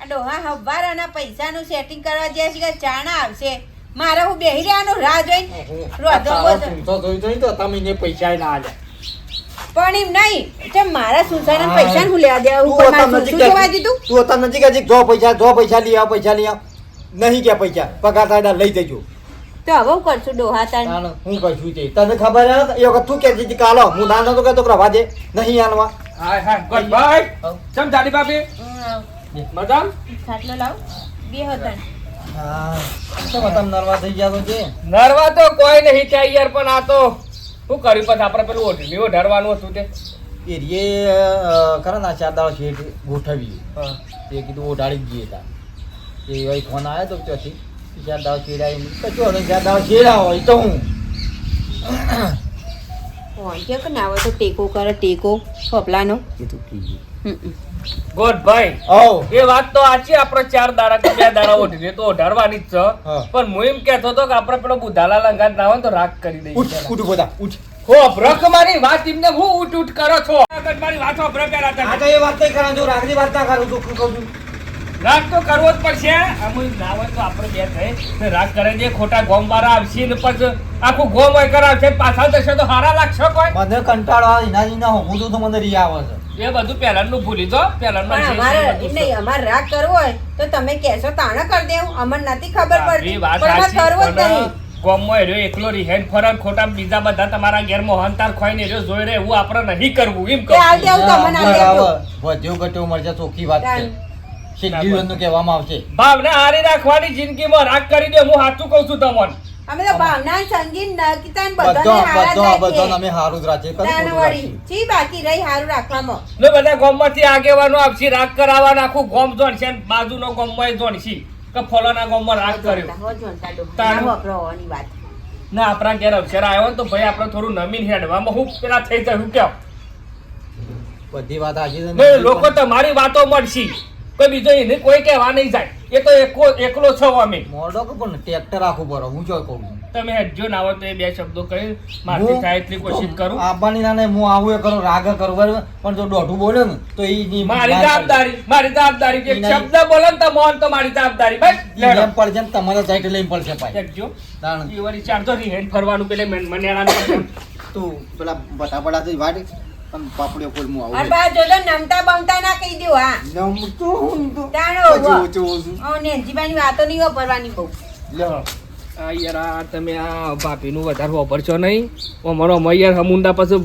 આ ડોહા હવારાના પૈસાનું સેટિંગ કરવા જ્યાં છે કે ચાણા આવશે? મારે હું બેહી રહેવાનું રાહ જોઈને રોધો જોઈ જોઈ તો તમે પૈસા ના આલ્યા. પણ એમ નહીં તે મારા સુસાના પૈસા હું લેવા દેવા ઉપર મારું શું જોવા દીધું? તું તો નજીક નજીક જો પૈસા જો પૈસા લઈ આવ પૈસા લઈ આવ. નહીં કે પૈસા પગાર થાય લઈ જજો. તો હવે હું કરશું ડોહા તાન તાણ હું કશું તે. તને ખબર હે? એ વખત તું કહેતી હતી કે હાલો હું ના નતો કહેતો કે રવા દે. નહીં આલવા હાય હાય ગુડ બાય ચમ દાદી ભાભી? મજા ખાટલો લાવ. બે હતા. નરવા થઈ ગયા તો છે નરવા તો કોઈ નહીં ચાઈ યાર પણ આ તો શું કર્યું? પછી આપણે પેલું ઓઢી ઓઢાડવાનું હતું તે. એરીએ ખરા ના ચાર દાડો શેઠ ગોઠવી. હા. તે કીધું ઓઢાડી જ જઈએ તા. એ ભાઈ ફોન આવ્યો તો ત્યાંથી ચાર દાડો શેડ આવી કચો હવે ચાર દાડો શેડ હોય તો હું. હોય કે ના હોય તો ટેકો કરે ટેકો ફપલાનો કીધું. કીધું હમ, ગુડ ભાઈ ઓ એ વાત તો આછી આપણે ચાર દાડા કે બે દાડા ઓઢી તો ઓઢાડવાની જ છે. પણ હું એમ કહેતો હતો કે આપણે પેલો બુધાલા લંગાત ના હોય તો રાગ કરી દઈએ. ઉઠ ઉઠ બધા ઉઠ. હો બ્રક મારી વાત એમને હું ઉઠ ઉઠ કરો છો. મારી વાત પહેલા તમે. આ તો એ વાત નહીં કરા જો રાગની વાત ના કરું તો શું કહું છું? રાગ તો કરવો જ પડશે. અમુક ના હોય તો આપણે બે થઈ ને રાગ કરે છે ખોટા ગોમ વાળા આવશે ને પછી આખું ગોમ હોય કરાવશે પાછા જશે તો હારા લાગશે કોઈ. મને કંટાળો આવે એના હું તો મને રી આવે છે. એ બધું પહેલાનું ભૂલી દો પહેલાનું અમારે નહીં અમારે રાગ કરવો હોય તો તમે કહેશો તાણે કરી દેવું. અમને નથી ખબર પડતી પણ અમારે કરવો જ નહીં. ગોમમાં એર્યો એકલો રિહેન ફરન ખોટા બીજા બધા તમારા ઘેર મોહનતાર ખોઈને એર્યો જોઈ રહે એવું આપણે નહીં કરવું એમ કહું દેવું તમને હાલ દેવું વધ્યો ઘટ્યો મળશે ચોખ્ખી વાત છે. નું કહેવામાં આવશે. ભાવના હારી રાખવાની જિંદગીમાં રાગ કરી દે હું સાચું કહું છું તમને. અમે તો ભાવના સંગીત નકીતા બધો બધાને હારા બધો બધો અમે હારું જ રાખીએ. તાણ વળી. ચી બાકી રહી હારું રાખવામાં. ને બધા ગામમાંથી આગેવાનો આવશે. રાગ કરાવવા નાખું. ગામ જોડશે છે બાજુનો ગામમાં છે કે ફલાના ગામમાં રાગ કર્યો. હો ડો. તાણ. હોવાની વાત. ના આપણા ઘેર અવસર આવ્યો ને તો ભાઈ આપણે થોડું નમીન હેડવામાં હું પેલા થઈ જશું કેમ બધી વાત આજે લોકો તમારી વાતો મળશે. કોઈ બીજો એને કોઈ કહેવા નહીં જાય. એ તો એકલો એકલો છો અમે. મોડો કે પણ ટ્રેક્ટર આખું ભરો. હું જો કહું તમે હેડજો ના આવો તો એ બે શબ્દો કહી મારથી થાય એટલી કોશિશ કરું. આબાની ના હું આવું એ કરું રાગ કરું બરાબર? પણ જો દોઢું બોલે ને તો એ ની મારી જવાબદારી મારી જવાબદારી કે શબ્દ બોલો ને તો મોન તો મારી જવાબદારી. બસ પડે. એમ પડશે ને તમારે સાઈડ લઈને પડશે ભાઈ. હેડજો. તાણ. ઈ વળી ચારતો નહીં હેડ ફરવાનું પેલે મન- મનેણાનું તું પેલા બટા બટા થી વાડી પાપડીઓ ફૂલ હું આવું. આ બા જોજો નમતા કહી દો નમતું હું તો તાણો પછી ઊભો. ઊંચું ઊંચું. વાતો નહીં વાપરવાની બહુ લ્યો. આ યાર આ તમે આ ભાભીનું વધારે વાપરશો નહીં? મારો મૈયર હમુંડા પછી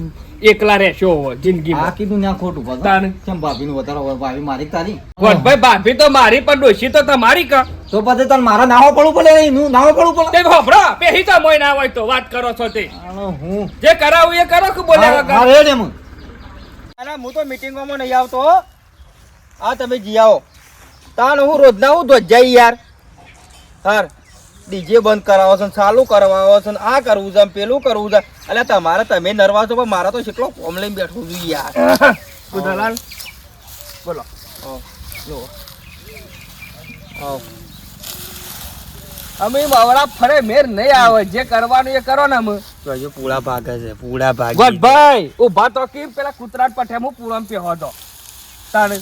એકલા રહેશો આ કીધું ના ખોટું ભગવાન. કેમ ભાભીનું વધારો હોય? ભાભી મારી કે તારી? ભાઈ ભાભી તો મારી પણ ડોશી તો તમારી કા? તો પછી તને મારા નાવો પડવું પડે નહીં? હું નાવો પડવું પડે? તે હોભળો પેહી તો મોય ના હોય તો વાત કરો છો તે. હું? જે કરાવું એ કરો કે બોલે એમ. હું તો મીટિંગોમાં નહીં આવતો હો. આ તમે જી આવો. તાન હું રોજના હું ધ્વજાઈ યાર. હાર ડીજે બંધ કરાવો છો ને ચાલુ કરાવો છો ને આ કરવું છે પેલું કરવું છે. એટલે તમારે તમે નરવા છો પણ મારા તો કેટલો કોમ લઈને બેઠું છું યાર. દલાલ બોલો. આવો. અમે માવડા ફરે મેર નહીં આવે. જે કરવાનું એ કરો ને અમે. તો હજુ પૂળા ભાગે છે પૂળા ભાગે. ભાઈ ઊભા તો કેમ? પેલા કૂતરાટ પઠે હું પૂરમ પેહો તો તાણે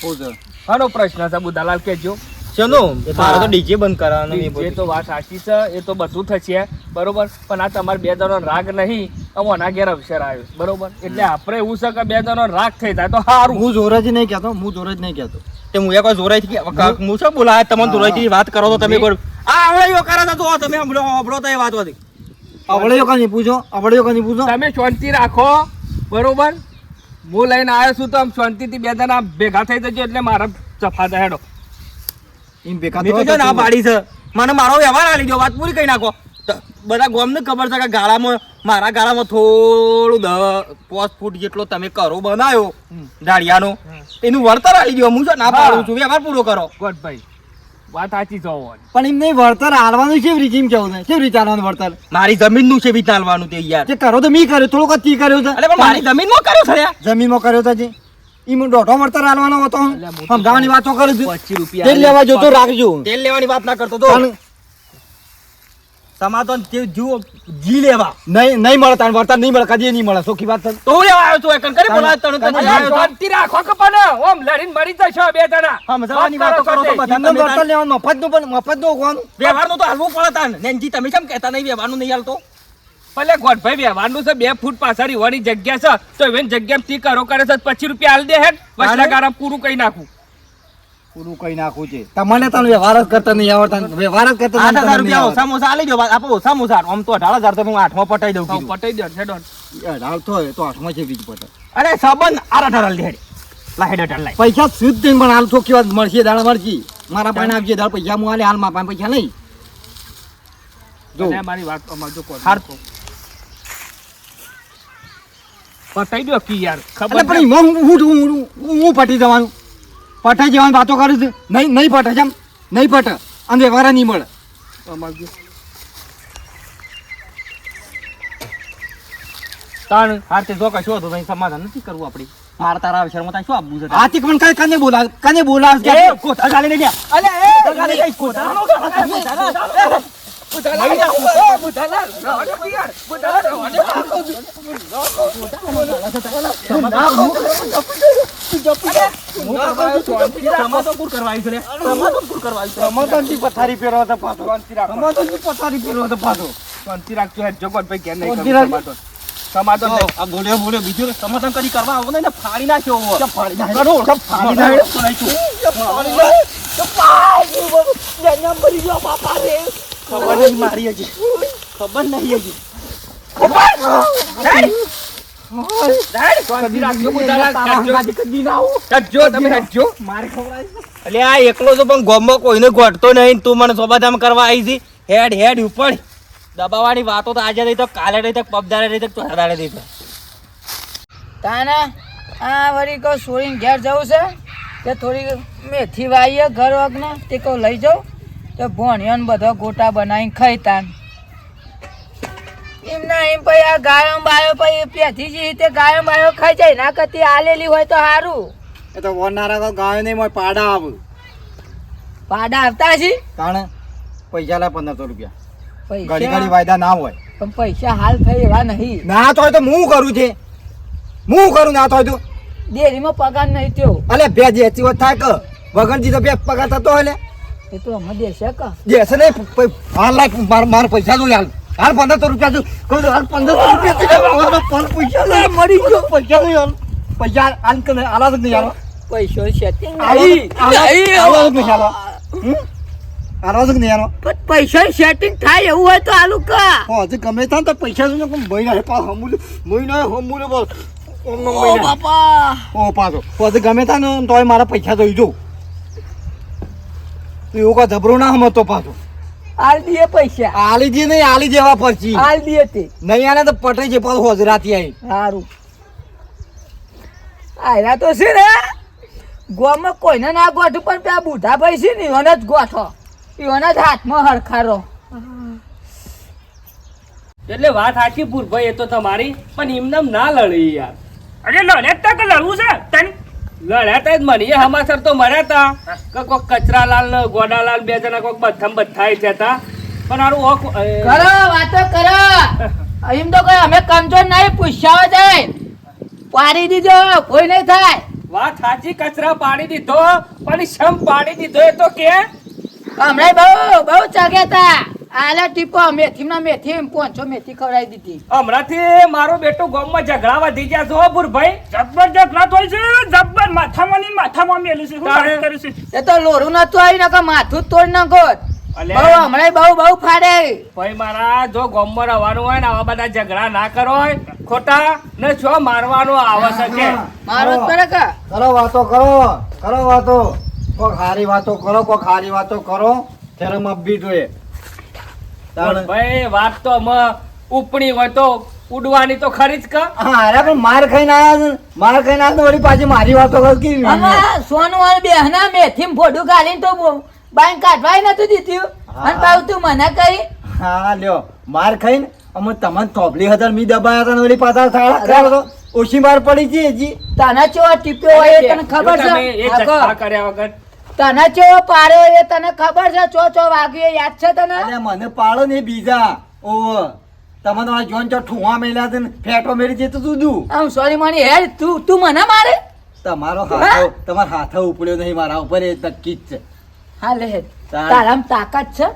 શું છે? હાનો પ્રશ્ન છે બુધાલાલ કેજો ચલો મારે તો ડીજે બંધ કરાવવાનું એ તો વાત સાચી છે એ તો બધું થશે બરોબર? પણ આ તમારે બે જણનો રાગ નહીં અમારા ઘેર અવસર આવ્યો બરોબર? એટલે આપણે એવું છે કે બે જણનો રાગ થઈ જાય તો સારું હું જોર જ નહીં કહેતો હું જોર જ નહીં કહેતો. તે હું એક જોરાઈ થી હું? શું બોલાય? તમને જોરાઈ વાત કરો તો તમે બોલ આ આવડે કરે તો તમે હમણો હમણો તો એ વાત હતી આવડે કાની પૂછો આવડે કાની પૂછો. તમે શાંતિ રાખો બરોબર? હું લઈને આવ્યો છું તો આમ શાંતિથી બે જણા ભેગા થઈ જજો એટલે મારા ચફા દે હેડો. એમ ભેગા થઈ જજો ના પાડી છે. મને મારો વ્યવહાર આ લીધો વાત પૂરી કઈ નાખો. બધા બધા ગોમને ખબર છે કે ગાળામાં મારા ગાળામાં થોડું પાંચ ફૂટ જેટલો તમે કરો બનાવ્યો ડાળિયાનો એનું વળતર આલી ગયો હું છે ના પાડું છું. વ્યવહાર પૂરો કરો. ગોડભાઈ વાત સાચી છો પણ એમ નહીં વળતર આલવાનું કેવી રીતે? કેવું છે કેવી રીતે વળતર? મારી જમીનનું છે બી ચાલવાનું તે યાર? જે કરો તો મેં કર્યો થોડોક જ તી કર્યું છે. અરે મારી જમીનમાં કર્યું છે યાર. જમીનમાં કર્યો જી? એમ દોઢો વળતર આલવાનો હતો સમજાવવાની વાતો. કરું છું. પચીસ તેલ લેવા જોતો રાખજો. તેલ લેવાની વાત ના કરતો તો સમાધાન તે જુઓ જી લેવા. નહીં નહીં મળે તાર વર્તન નહીં મળે કદી નહીં મળે. સોખી વાત તો હું લેવા આવ્યો છું એકન કરી બોલા તને તને. શાંતિ રાખો કપન ઓમ લડીને મરી જશો બે જણા. સમજાવવાની વાત કરો તો બધા તમે વર્તન લેવાનું મફતનું પણ મફતનું કોણ વ્યવહારનું તો હાલવું પડે તાન નેનજી તમે કેમ કહેતા નહીં વ્યવહારનું નહીં હાલતો? ભલે ગોઠભાઈ વ્યવહારનું છે બે ફૂટ પાછળ વળી જગ્યા છે તો એવી જગ્યા થી કરો કરે છે પચીસ રૂપિયા હાલ દે હેડ. ગારા પૂરું કઈ નાખું. પૂરું કઈ નાખું છે. તમને તમે વ્યવહાર જ કરતા નહીં આવડતા વ્યવહાર જ કરતા આઠ હજાર રૂપિયા. ઓછા મોસા આલી દો આપણે ઓછા મોસા આમ તો અઢાર હજાર તો હું આઠમાં પટાઈ દઉં છું પટાઈ દો છે ડોન અઢાર તો તો આઠમાં છે બીજ પટાઈ. અરે સંબંધ આર અઢાર લેડ દે હેડ. લા અઢાર લાય. પૈસા શુદ્ધ થઈને પણ હાલ તો વાત મળશે દાડા મળશે. મારા પાસે આપજે દાડા પૈસા હું હાલે હાલ મારા પાસે નહીં જો. મારી વાત અમાર જો કોણ હાર. પટાઈ દો કી યાર. ખબર પણ હું હું હું હું હું પટી જવાનું. પટાઈ જવાની વાતો કરું છું. નહીં નહીં પટે જેમ નહીં પટે અને વ્યવહાર નહીં મળે. તાણ હાર તે જો કશો હતો નહીં સમાધાન નથી કરવું આપણે. મારા તારા વિચારમાં તાઈ શું આપવું છે? આથી પણ કઈ કને બોલા કને બોલા કોથા ગાલી ને. અલે, એ, કોથા પથારી ફેરવા તો પથારી ફેરવા તો પાછો શાંતિ રાખજો જગતભાઈ ઘેર નહીં સમાધાન. આ બોલ્યો બોલ્યો બીજું સમાધાન કરી કરવા આવો ને ફાડી નાખ્યો હોવો. ફાડી નાખ્યો કરો, ફાડી નાખે? તો નહીં તું. ખબર નહીં મારી હજી. ખબર નહીં હજી. એકલો તો પણ ગોમમાં કોઈને ગોઠતો નહીં. તું મને સોબાધામ કરવા આવી હતી હેડ હેડ ઉપર દબાવવાની વાતો તો આજે રહી તો કાલે રહી તો પબદારે રહી તો ચોથાદારે રહી તો. તાના આ વળી કહું સોરીને ઘેર જવું છે? કે થોડી મેથી વાઈએ ઘર વગને તે કહું લઈ જાઉં? તો ભોણિયોને બધો ગોટા બનાવીને ખાઈતા. એમ ના એમ પછી આ ગાયો બાયો પછી પેથી જે રીતે ગાયો બાયો ખાઈ જાય. ના કરતી આલેલી હોય તો સારું એ તો વનારા ગાયો નહીં મળે પાડા આવે. પાડા આવતા છે કારણ પૈસા લે પંદરસો રૂપિયા. ઘડી ઘડી વાયદા ના હોય. પણ પૈસા હાલ થઈ એવા નહીં. ના તો હોય તો હું કરું છે? હું કરું ના તો હોય તો? ડેરીમાં પગાર નહીં થયો. અલે બે જે ચીવત થાય કે? વગરજી તો બે પગાર થતો હોય એ તો અમે દેશે દેશે નહીં હાલ લાય માર માર પૈસા જો હાલ. હાલ પંદરસો રૂપિયા જો કહું છું, હાલ પંદરસો રૂપિયા છે. પૈસા લઈ મરી ગયો. પૈસા નહીં હાલ. પૈસા હાલ હાલ કે નહીં, હાલ. પૈસો સેટિંગ નહીં. હાલ હમ? નહીં હાલ. પણ પૈસા સેટિંગ થાય એવું હોય તો આલુ કા? હો હજી ગમે ત્યાં તો પૈસા ને કોઈ મહિના હે પા હમુલ મહિના હમુલ બોલ ઓ બાપા. ઓ પાછો. તો હજી ગમે ત્યાં ને તોય મારા પૈસા જોઈ એવું કા જબરો ના હમતો પાછો. આલ દીએ પૈસા. આલી જે નહીં આલી જેવા પરચી આલ દીએ તે. નહીં આને તો પટે જે પાછો હોજરાતી આવી સારું આયરા તો છે ને ગોમાં કોઈને ના ગોઠું પણ પેલા બુઢા ભાઈ છે ને એને જ ગોઠો. ઈવોને જ હાથમાં હરખારો. એટલે વાત સાચી પૂરભાઈ એ તો તમારી પણ એમને ના લડી યાર. અરે લડે તા કે લડવું છે? તને લડ્યા તા જ મને. હમાસર તો મર્યા હતા કે કોક કચરાલાલ ને ગોડાલાલ બે જણા કોક બથમ બથાઈ હતા પણ આરું ઓખ કરો વાતો કરો. એમ તો કઈ અમે કમજોર નહીં પૂછ્યા જાય પાડી દીધો કોઈ નહીં થાય. વાત સાચી કચરા પાડી દીધો પણ શમ પાડી દીધો એ તો કે? હમણાં બહુ બહુ ચાગ્યા તા. આલા ટીપો મેથી ના મેથી પોંચો મેથી ખવડાવી દીધી. હમણાંથી મારો બેટો ગામમાં ઝઘડાવા વધી ગયા છો ભૂરભાઈ. જબરજસ્ત વાત હોય છે જબર માથામાં ની માથામાં મેલું છે હું વાત કરું છું? એ તો લોરું નતું આવી નકર માથું જ તોડ નાખો બહુ હમણાં બહુ બહુ ફાડે. ભાઈ મારા જો ગામમાં રહેવાનું હોય ને આવા બધા ઝઘડા ના કરો હોય ખોટા ને છો મારવાનો આવે શકે. મારો પડે કે? કરો વાતો કરો કરો વાતો. કોક હારી વાતો કરો કોક હારી વાતો કરો. ત્યારે મબ્બી જોઈએ ભાઈ વાત તો ઉપણી હોય તો ઉડવાની તો ખરી જ કા? હા અરે પણ માર ખાઈને આયા છે માર ખાઈને આયા વળી પાછી મારી વાતો કર કેવી સોનું અને બેહના મેથી ફોટું ગાલીને તો બાઈન કાઢવાય નતું દીધું. અને પાછું તું મને કહી. હા લ્યો. માર ખાઈને અમે તમને થોભલી હતા મી દબાયા હતા વળી પાછા સાડા ખરા ઓછી માર પડી છે હજી. તને ચેવા ટીપ્યો હોય તને ખબર છે? એ છે કર્યા વગર તને ચેવો પાડ્યો એ તને ખબર છે? ચો ચો વાગ્યો યાદ છે તને? અરે મને પાડો ને બીજા. ઓવ તમે તો આ જોન ચો ઠુવા મેલા છે ને ફેટો મેરી જે તો દુ. આમ સોરી માની હે તું તું મને મારે? તમારો હાથો તમાર હાથો ઉપડ્યો નહીં મારા ઉપર એ નક્કી જ છે. હા લે. તાર. તારામ તાકાત છે?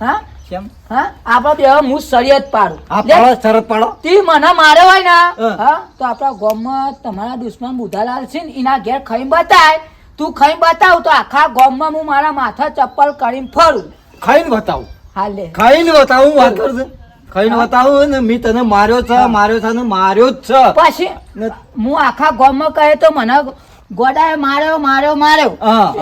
હા? કેમ? હા? આપડે બે હું શરિયત પાડું. પાડો શરત પાડો. તી મને મારે હોય ને. હા. તો આપણા ગામમાં તમારા દુશ્મન બુધાલાલ છે ને એના ઘેર ખાઈ બતાય. તું ખાઈ બતાવ તો આખા ગામમાં હું મારા માથા ચપ્પલ કરીને ફરું. ખાઈને બતાવ. હાલે. ખાઈને બતાવ હું વાત કરું ખાઈને બતાવ ને મી તને માર્યો છે માર્યો છે ને માર્યો જ છે. પછી હું આખા ગામમાં કહે તો મને ગોડાએ માર્યો માર્યો માર્યો.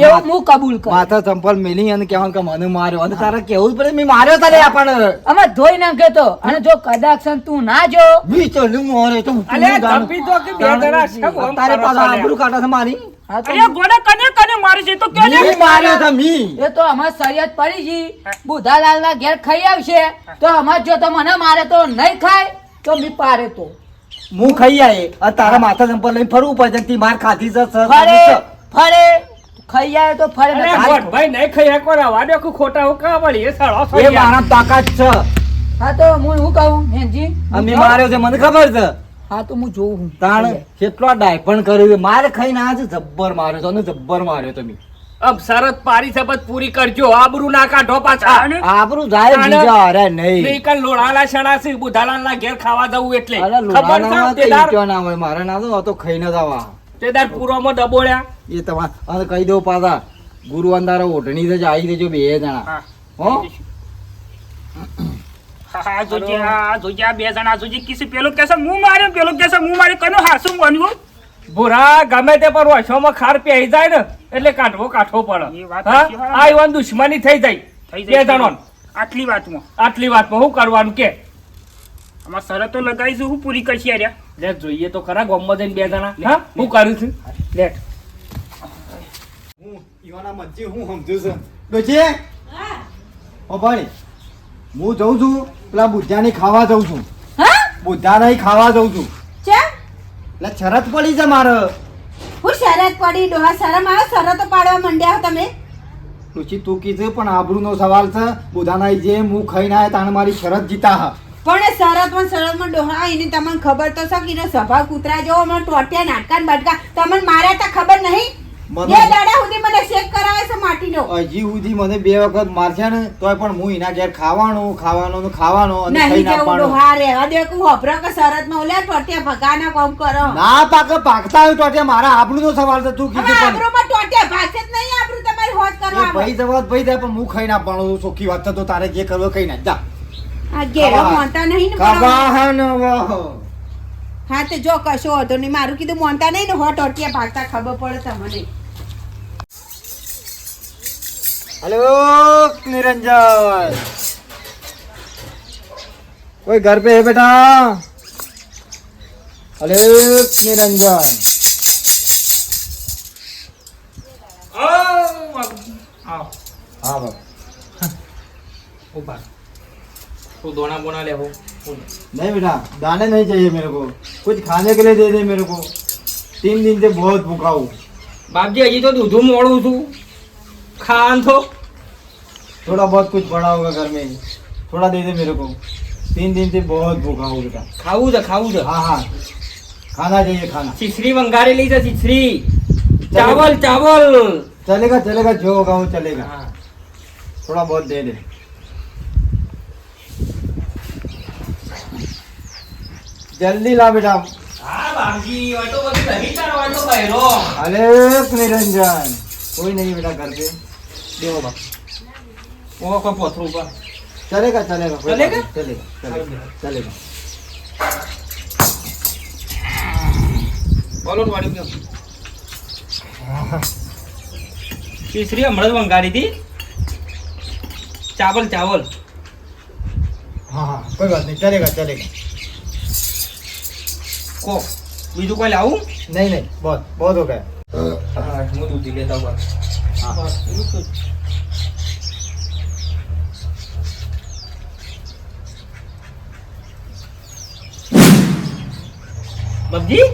એવું હું કબૂલ કરું. માથા ચંપલ મેલી અને કહેવાનું કે મને માર્યો. અને તારે કેવું જ પડે? મેં માર્યો તારે આપણને. અમે ધોઈ નાખે તો. અને જો કદાચ તું ના જો. બી મોરે તો હું અલે તો તારે કરો પાછા આબરૂ કાઢે છે મારી? અરે ગોડા કને કને મારે છે? તો કે મી માર્યો છે મી. એ તો અમાર શરિયત પડી જી બુધાલાલ ના ઘેર ખાઈ આવશે. તો અમાર જો તો મને મારે તો નહીં ખાય તો મી પારે તો. હું ખાઈ આયે. અને તારા માથા ચંપલ લઈને ફરવું પડે તી માર ખાધી છે ફરે ફરે. ખાઈ આવે તો ફરે ભાઈ નહીં ખાઈ શકો રવા દો કે ખોટા હું કાં વળી. એ સળો એ મારા તાકાત છે. હા તો હું હું કહું માર્યો છે મને ખબર છે. હા તો હું જોઉં હું. તાણ કેટલા ડાયપણ કર્યું. મારે ખાઈને આજ જબ્બર માર્યો તો જબ્બર માર્યો તમે અબ શરત પારી શપથ પૂરી કરજો. આબરૂ ના કાઢો પાછા. આબરૂ જાય. બીજા અરે નહીં. નહીં કાલ લોડાલા શણાસી બુધાલાલના ઘેર ખાવા જવું એટલે. ખબર ના તેદાર? ના હોય મારે ના તો આ તો ખાઈને જ આવા તેદાર પૂરોમાં ડબોળ્યા એ તમારે અને કહી દો પાછા. ગુરુ અંધારા ઓઢણી જ આવી દેજો બે જણા. હા. હો હા, હા જોજે હા જોજે આ બે જણા જોજે કિસી પેલો કહેશે હું માર્યો પેલો કહેશે હું માર્યો કનો હાસું બન્યું ભૂરા ગમે તે પર વર્ષોમાં ખાર પહેરી જાય ને એટલે કાઢવો કાઢવો પડે. હા? હા. આ ઈવન દુશ્મની થઈ જાય. બે જણો આટલી વાતમાં. આટલી વાતમાં શું કરવાનું કે? આમાં શરતો લગાવીશું હું પૂરી કરશી આર્યા લે જોઈએ તો ખરા ગામમાં જઈને બે જણા. હા? હું કરું છું. લેટ. હું ઈવાના હું સમજુ છું. ઓ ભાઈ હું જઉં છું. પેલા બુદ્ધાની ખાવા જઉં છું. હા? બુદ્ધાની ખાવા જઉં છું. ચમ? એટલે શરત પડી છે મારે. હું શરત પડી ડોહા શરમ આવે શરતો પાડવા માંડ્યા તમે. રુચિ તું કીધું પણ આબરૂનો સવાલ છે. બુધાના જે હું ખાઈને આવ્યા તાણ મારી શરત જીતા હા. પણ એ શરતમાં શરતમાં ડોહા એની તમને ખબર તો છે કે એનો સ્વભાવ કૂતરા જેવો મને ટોટ્યા નાટકા ને બટકા. તમને માર્યા તા ખબર નહીં? બે દાડા સુધી મને શેક કરાવે છે માટીનો. હજી સુધી મને બે વખત મારશે ને તોય પણ હું એના ઘેર ખાવાનું ખાવાનું ને ખાવાનું અને રહેવા દે કે હોભરો કે શરતમાં ટોટિયા ભગાના કામ કરો. ના પાક પાકતા હોય તો મારા આબરૂનો સવાલ છે તું કીધું પણ. આબરૂમાં ટોટિયા ભાગશે જ નહીં આબરૂ તમારી એ કરવા ભાઈ જવા ભાઈ જાય પણ હું ખાઈને આપવાનું ચોખ્ખી વાત છે તો તારે જે કરવો કઈ ના જા. આ ઘેરો. મોનતા નહીં ને કવાહન વાહ. હા તો જો કશો વાંધો નહીં મારું કીધું મોનતા નહીં ને હો ટોટિયા ભાગતા ખબર પડે તમને. हेलो निरंजन। कोई घर पे है बेटा? हेलो निरंजन। हाँ बाबा। दोना बोना ले नहीं बेटा दाने नहीं चाहिए मेरे को। कुछ खाने के लिए दे दे मेरे को। तीन दिन से बहुत भूखा हूँ। बाप जी अजी तो दूध मोड़ू तू। ખાન તો थोड़ा बहुत कुछ बड़ा होगा घर में थोड़ा दे दे मेरे को तीन दिन से बहुत भूखा हूँ बेटा ખાવું છે ખાવું છે हाँ हाँ खाना चाहिए खाना છીછરી વંગારેલી છે છીછરી ચાવલ ચાવલ चलेगा चलेगा जो होगा वो चलेगा હા थोड़ा बहुत दे दे जल्दी ला बेटा હા બાપજી હોય તો બધું નહીં કરવાનું તો બહેરો દેવો બાપ ઓ કોઈ પોથરું ઉપર चलेगा चलेगा कोई चलेगा? बात नहीं, चलेगा चलेगा चलेगा બોલો ને વાળી ગયો છીછરી હમણાં જ વંગારી હતી ચાવલ ચાવલ हाँ हाँ कोई बात नहीं चलेगा चलेगा કો બીજું કોઈ લાવું नहीं नहीं बहुत बहुत हो गया હા હું દૂધી લેતા ઉપર બબજી?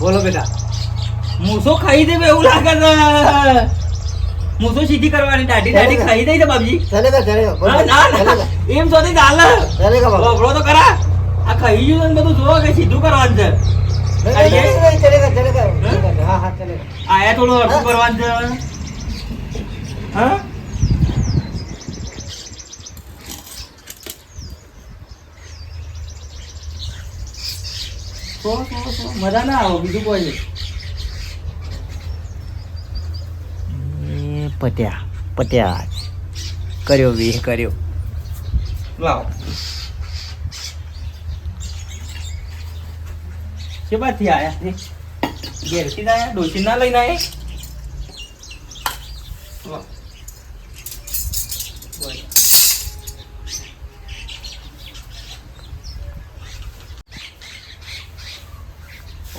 બોલો બેટા. મૂસો ખાઈ દે એવું લાગે છે. મૂસો સીધી કરવાની દાઢી દાઢી ખાઈ દે છે બાબજી. એમ સોથી ચાલે. ચલેગા તો કરા આ ખાઈ ગયું બધું જોવો કે સીધું કરવાનું છે. હા? હા ચલેગા આયા થોડું અડધું કરવાનું છે હા? મજા ના આવો બીજું કોઈ પત્યા પટ્યા પટ્યા. કર્યો વી કર્યો. લાવ. કે બાથી આયા? ઘેરથી ના ડોસી ના લઈને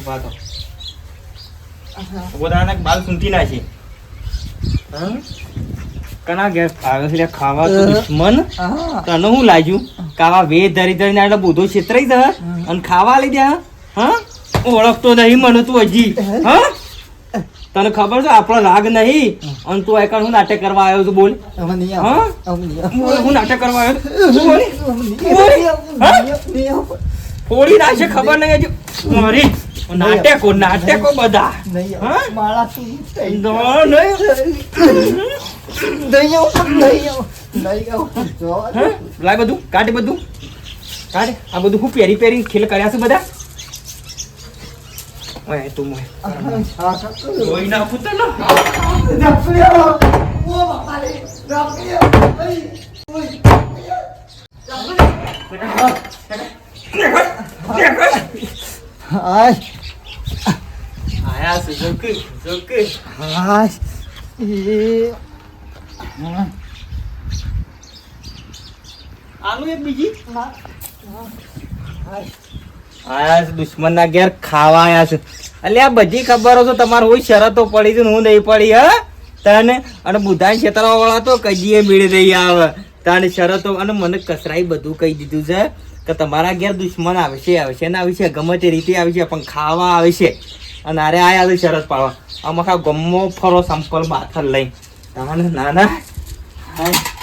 બાલ. કના ઘેર આવે છે ખાવા તો દુશ્મન. તને હું લાગ્યું? કાવા વેદ ધરી ધરીને એટલે બુધો છેતરાઈ દે અને ખાવા લઈ દે હા? ઓળખતો નહીં મને તું હજી. હા? તને ખબર છે આપણો રાગ નહીં? અને તું એકણ હું નાટક કરવા આવ્યો છું બોલ. હા? નાટક કરવા આવ્યો ફોડી નાખશે ખબર નહીં હજી. મારી નાટકો નાટકો બધા? લાય બધું કાઢ બધું. કાઢ. આ બધું હું પહેરી પહેરી ખેલ કર્યા છે બધા? ઓય તું મોય હા હા જોઈ નાખું તને રફલ્યો ઓ બાપા રે રફલ્યો હાય આયા જોકે જોકે હાય એ આલુ એક બીજી આયા છે દુશ્મનના ઘેર ખાવા આયા છે એટલે આ બધી ખબરો તો તમારે હોય, શરતો પડી ને હું નહીં પડી, હ? તને અને બુધાન છેતરવા તો કજીએ મેળી રહી આવે. તને શરતો અને મને કસરાઈ બધું કહી દીધું છે કે તમારા ઘેર દુશ્મન આવશે આવશે ને આવશે ગમે તે રીતે આવશે પણ ખાવા આવે છે. અને અરે આ છે શરત પાડવા. આમાં ખા ગમો ફરો સંપલ માથર લઈ તમને નાના હાય